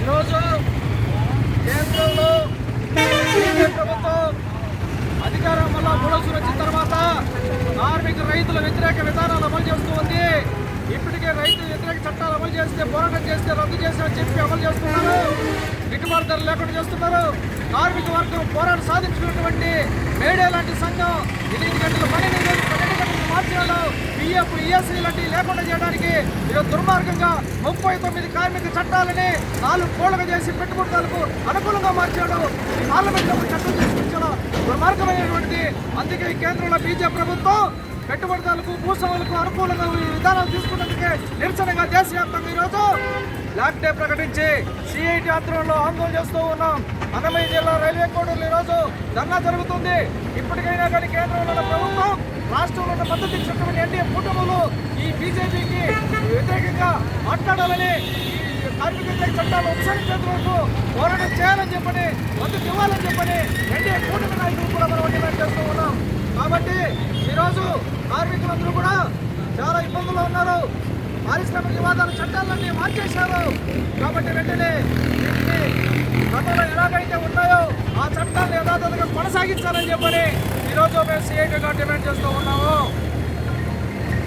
ఈరోజు కేంద్రంలో ప్రభుత్వం అధికారం వల్ల మూడోసు వచ్చిన తర్వాత కార్మిక రైతుల వ్యతిరేక విధానాలు అమలు చేస్తూ ఉంది. ఇప్పటికే రైతు వ్యతిరేక చట్టాలు అమలు చేస్తే పోరాటం చేస్తే రద్దు చేస్తామని చెప్పి అమలు చేస్తున్నారు. గిట్టుబాటు ధర లేకుండా చేస్తున్నారు. కార్మిక వర్గం పోరాటం సాధించినటువంటి మేడే లాంటి సంఘం పిఎఫ్ ఈఎస్సీ లాంటివి లేకుండా చేయడానికి ఈరోజు దుర్మార్గంగా ముప్పై తొమ్మిది కార్మిక చట్టాలని నాలుగు కోళ్ళగా చేసి పెట్టుబడులకు అనుకూలంగా మార్చాడు. ఈ పార్లమెంట్ చట్టం తీసుకొచ్చాడు దుర్మార్గమైనటువంటిది. అందుకే ఈ కేంద్రంలో బీజేపీ ప్రభుత్వం పెట్టుబడిదారులకు భూస్వాములకు అనుకూలంగా ఈ విధానాలు తీసుకున్నందుకే నిరసనగా దేశవ్యాప్తంగా ఈరోజు బ్లాక్ డే ప్రకటించి సిఐటి ఆధ్వర్యంలో ఆందోళన చేస్తూ ఉన్నాం. అన్నమయ్య జిల్లా రైల్వే కోడూరులో ఈరోజు ధర్నా జరుగుతుంది. ఇప్పటికైనా కానీ కేంద్రంలో రాష్ట్రంలో మద్దతు ఇచ్చినటువంటి ఎన్డీఏ కూటములు ఈ బీజేపీకి వ్యతిరేకంగా మాట్లాడాలని ఈ కార్మిక చట్టాలు ఉపసరించేంత పోరాటం చేయాలని చెప్పని మద్దతు ఇవ్వాలని చెప్పని ఎన్డీఏ కూటమి నాయకులు కూడా మనం డిమాండ్ చేస్తూ ఉన్నాం. కాబట్టి ఈరోజు కార్మికులందరూ కూడా చాలా ఇబ్బందుల్లో ఉన్నారు. పారిశ్రామిక వివాదాల చట్టాలన్నీ మార్చేశారు. కాబట్టి వెంటనే వీటిని గతంలో ఎలాగైతే ఉన్నాయో ఆ చట్టాన్ని యథాతథంగా కొనసాగించాలని చెప్పని ఈరోజు మేము సిఐటీగా డిమాండ్ చేస్తాం